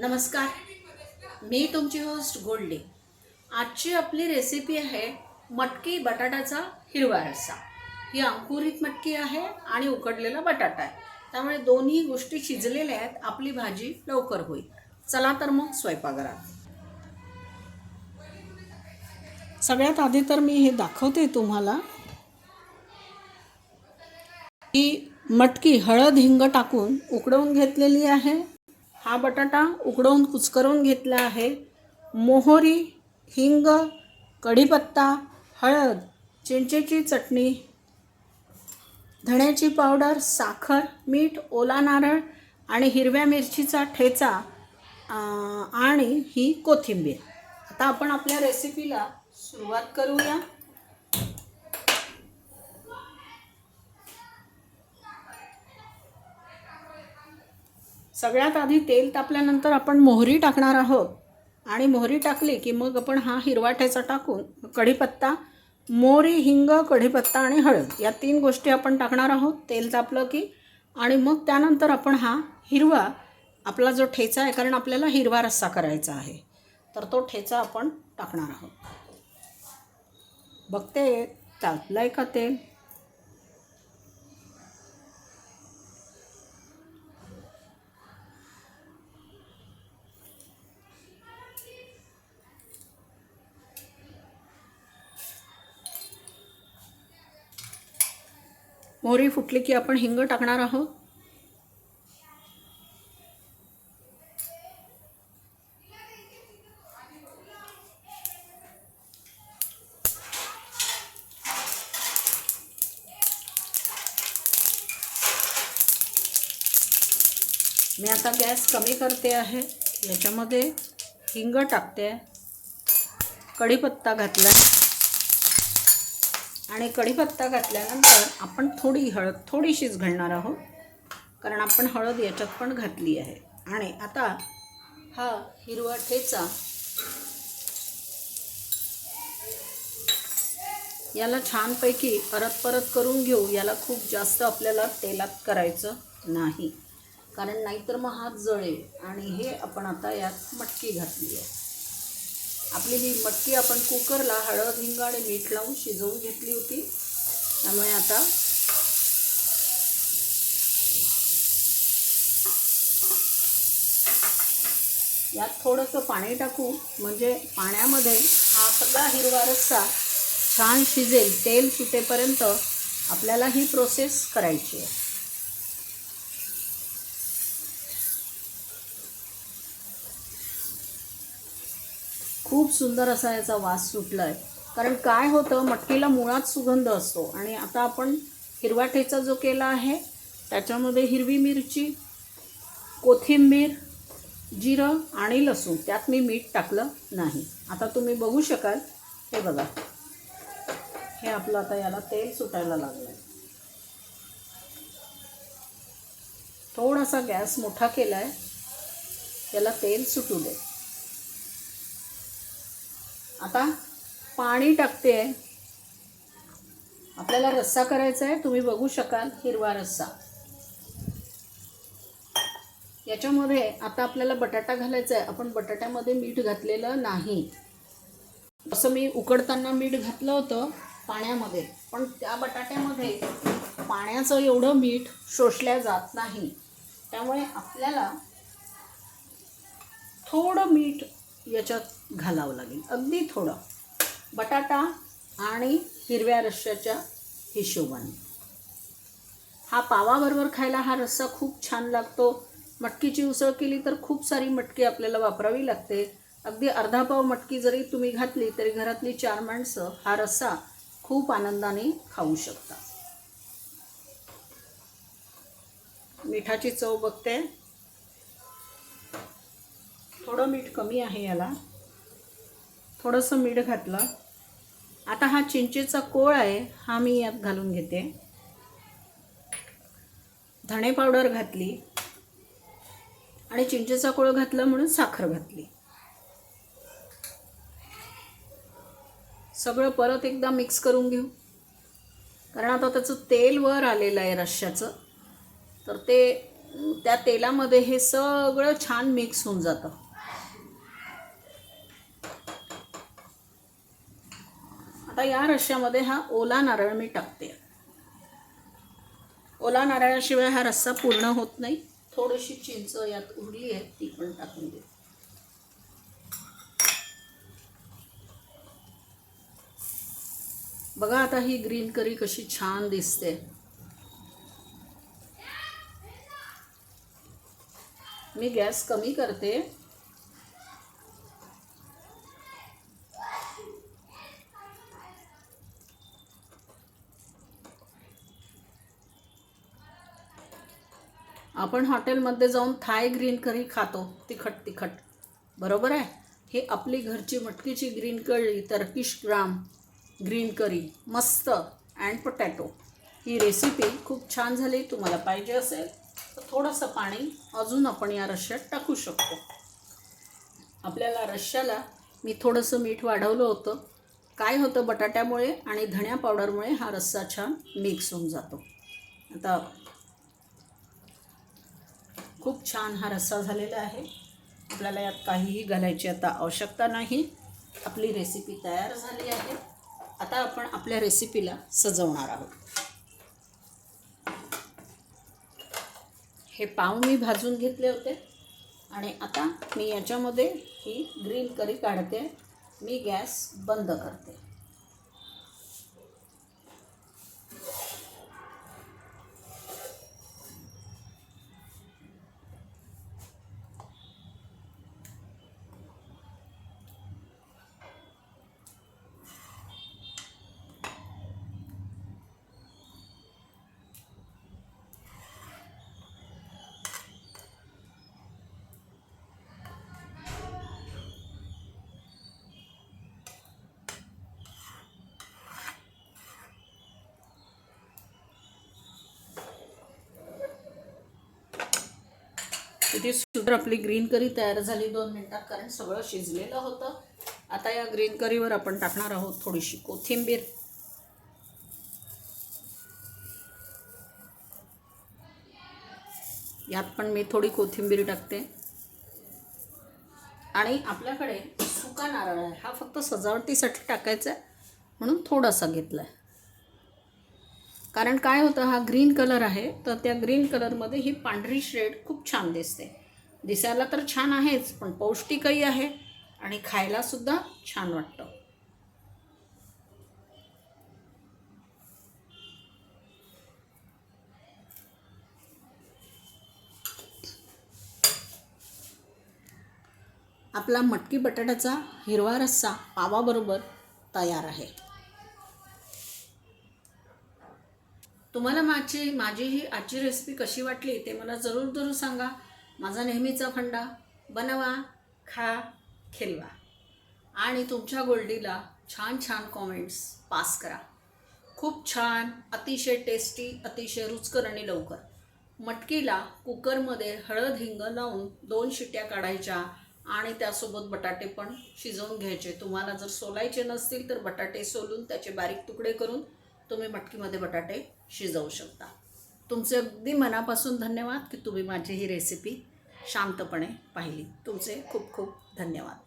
नमस्कार. मी तुमची होस्ट गोल्डी आजची आपली रेसिपी आहे मटकी बटाट्याचा हिरवा रस्सा. ही अंकुरित मटकी आहे आणि उकडलेला बटाटा आहे. त्यामुळे दोन्ही गोष्टी शिजलेल्या आहेत. आपली भाजी लवकर होईल. चला तर मग स्वयंपाकघरात. सगळ्यात आधी तर मी हे दाखवते तुम्हाला. ही मटकी हळद हिंग टाकून उकडवून घेतलेली आहे. हा बटाटा उकडवून कुचकरून घेतला आहे. मोहरी हिंग कढीपत्ता हळद चिंचेची चटणी धण्याची पावडर साखर मीठ ओला नारळ आणि हिरव्या मिरचीचा ठेचा आणि ही कोथिंबीर. आता आपण आपल्या रेसिपीला सुरुवात करूया. सगळ्यात आधी तेल तापल्यानंतर आपण मोहरी टाकणार आहोत. आणि मोहरी टाकली की मग आपण हा हिरवा ठेचा टाकून कढीपत्ता मोहरी हिंग कढीपत्ता आणि हळद या तीन गोष्टी आपण टाकणार आहोत. तेल तापलं की आणि मग त्यानंतर आपण हा हिरवा आपला जो ठेचा आहे कारण आपल्याला हिरवा रस्सा करायचा आहे तर तो ठेचा आपण टाकणार आहोत. बघते तापलं आहे का तेल? मोहरी फुटली की आपण हिंग टाकणार आहोत? मी आता गॅस कमी करते आहे. याच्यामध्ये हिंग टाकते. आहे कढीपत्ता घातला आहे आणि कढीपत्ता घातल्यानंतर आपण थोडी हळद थोडीशीच घालणार आहोत. कारण आपण हळद याच्यात पण घातली आहे. आणि आता हा हिरवा ठेचा याला छानपैकी परत परत करून घेऊ. याला खूप जास्त आपल्याला तेलात करायचं नाही. कारण नाहीतर मग हात जळेल. आणि हे आपण आता यात मटकी घातली आहे. आपली ही मटकी आपण कुकरला हळद हिंग आणि मीठ लावून शिजवून घेतली होती. त्यामुळे आता यात थोडंसं पाणी टाकू म्हणजे पाण्यामध्ये हा सगळा हिरवा रस्सा छान शिजेल तेल सुटेपर्यंत आपल्याला ही प्रोसेस करायची आहे. खूप सुंदर असा याचा वास सुटला आहे कारण काय होतं मटकीला मुळात सुगंध असतो. आणि आता आपण हिरवा ठेचा जो केला आहे त्याच्यामध्ये हिरवी मिरची कोथिंबीर जिरं आणि लसूण. त्यात मी मीठ टाकलं नाही. आता तुम्ही बघू शकाल. हे बघा. हे आपलं आता याला तेल सुटायला लागलं आहे थोडासा गॅस मोठा केला आहे याला तेल सुटू दे. आता पाणी टाकते. आपल्याला रस्सा करायचा आहे तुम्ही बघू शकाल हिरवा रस्सा. याच्यामध्ये आता आपल्याला बटाटा घालायचा आहे. आपण बटाट्यामध्ये मीठ घातलेलं नाही. असं मी उकडताना मीठ घातलं होतं पाण्यामध्ये पण त्या बटाट्यामध्ये पाण्याचं एवढं मीठ शोषल्या जात नाही. त्यामुळे आपल्याला थोडं मीठ याच्यात घालावं लागेल. अगदी थोडं. बटाटा आणि हिरव्या रश्श्याच्या हिशोबाने. हा पावाबरोबर खायला हा रस्सा खूप छान लागतो. मटकीची उसळ केली तर खूप सारी मटकी आपल्याला वापरावी लागते. अगदी अर्धा पाव मटकी जरी तुम्ही घातली तरी घरातली चार माणसं हा रस्सा खूप आनंदाने खाऊ शकता मिठाची चव बघते. थोडं मीठ कमी आहे याला. थोडंसं मीठ घातलं. आता हा चिंचेचा कोळ आहे हा मी यात घालून घेते. धणे पावडर घातली आणि चिंचेचा कोळ घातला म्हणून साखर घातली. सगळं परत एकदा मिक्स करून घेऊ. कारण आता त्याचं तेल वर आलेलं आहे रश्श्याचं. तर ते त्या तेलामध्ये हे सगळं छान मिक्स होऊन जातं. आता या रश्श्यामध्ये हा ओला नारळ मी टाकते. ओला नारळाशिवाय हा रस्सा पूर्ण होत नाही. थोडीशी चिंच यात उरली आहे ती पण टाकून देते. बघा आता ही ग्रीन करी कशी छान दिसते. मी गॅस कमी करते. आपण हॉटेलमध्ये जाऊन थाय ग्रीन करी खातो तिखट तिखट. बरोबर आहे? हे आपली घरची मटकीची green curry Turkish gram green curry मस्त. अँड पोटॅटो ही रेसिपी खूप छान झाली तुम्हाला पाहिजे असेल तर थोडंसं पाणी अजून आपण या रश्श्यात टाकू शकतो. आपल्याला रश्श्याला मी थोडंसं मीठ वाढवलं होतं. काय होतं? बटाट्यामुळे आणि धण्या पावडरमुळे हा रस्सा छान मिक्स होऊन जातो. आता खूप छान हा रस्सा झालेला आहे. आपल्याला यात काहीही घालायची आता आवश्यकता नाही. आपली रेसिपी तयार झाली आहे. आता आपण आपल्या रेसिपीला सजवणार आहोत. हे पाव मी भाजून घेतले होते. आणि आता मी याच्यामध्ये ही ग्रीन करी काढते. मी गॅस बंद करते. किती सुंदर आपली ग्रीन करी तयार झाली दोन मिनटात कारण सगळं शिजलेलं होतं. आता या ग्रीन करीवर आपण टाकणार आहोत थोडीशी कोथिंबीर. यात पण मी थोडी कोथिंबीर टाकते. आणि आपल्याकडे सुका नारळ आहे. हा फक्त सजावटीसाठी टाकायचा आहे म्हणून थोडासा घेतला आहे कारण काय होतं हा ग्रीन कलर आहे तर त्या ग्रीन कलरमध्ये ही पांढरी शेड खूप छान दिसते. दिसायला तर छान आहेच पण पौष्टिकही आहे आणि खायलासुद्धा छान वाटतं. आपला मटकी बटाट्याचा हिरवा रस्सा पावाबरोबर तयार आहे. तुम्हाला माझी माझी ही आजची रेसिपी कशी वाटली ते मला जरूर जरूर सांगा. माझा नेहमीचा फंडा बनवा खा खेलवा. आणि तुमच्या गोल्डीला छान छान कॉमेंट्स पास करा. खूप छान अतिशय टेस्टी अतिशय रुचकर आणि लवकर. मटकीला कुकरमध्ये हळद हिंग लावून दोन शिट्या काढायच्या आणि त्यासोबत बटाटे पण शिजवून घ्यायचे. तुम्हाला जर सोलायचे नसतील तर बटाटे सोलून त्याचे बारीक तुकडे करून तुम्ही मटकीमध्ये बटाटे शिजवू शकता. तुमचे अगदी मनापासून धन्यवाद की तुम्ही माझी ही रेसिपी शांतपणे पाहिली. तुमचे खूप खूप धन्यवाद.